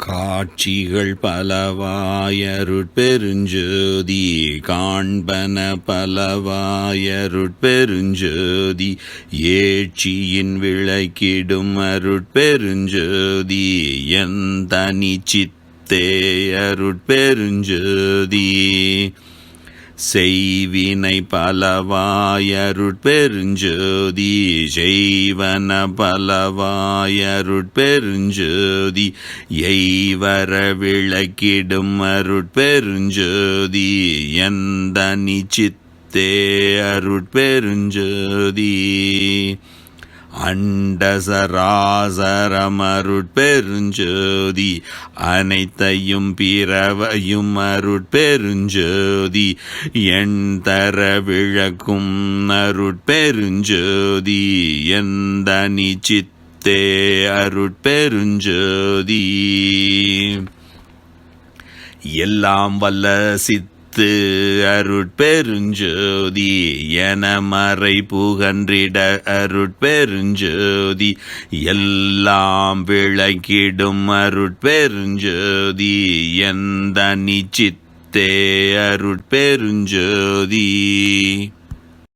காட்சிகள் பலவாயருட்பெருஞ்சோதி காண்பன பலவாயருட்பெருஞ்சோதி ஏட்சியின் விளக்கிடும் அருட்பெருஞ்சோதி என் தனி சித்தே அருட்பெருஞ்சோதி செய்வினை பலவாயருட்பெருஞ்சோதி செய்வன பலவாயருட்பெருஞ்சோதி எய்வர விளக்கிடும் அருட்பெருஞ்சோதி எந்த நிச்சித்தே அருட்பெருஞ்சோதி அண்டசராசரமருட்பெருஞ்சோதி அனைத்தையும் பிறவையும் அருட்பெருஞ்சோதி என் தர விளக்கும் அருட்பெருஞ்சோதி எந்த நிச்சித்தே அருட்பெருஞ்சோதி. எல்லாம் வல்ல சித்த சித்து அருட்பெருஞ்சோதி என மறை புகன்றிட அருட்பெருஞ்சோதி. எல்லாம் விளக்கிடும் அருட்பெருஞ்சோதி. எந்த நிச்சித்தே அருட்பெருஞ்சோதி.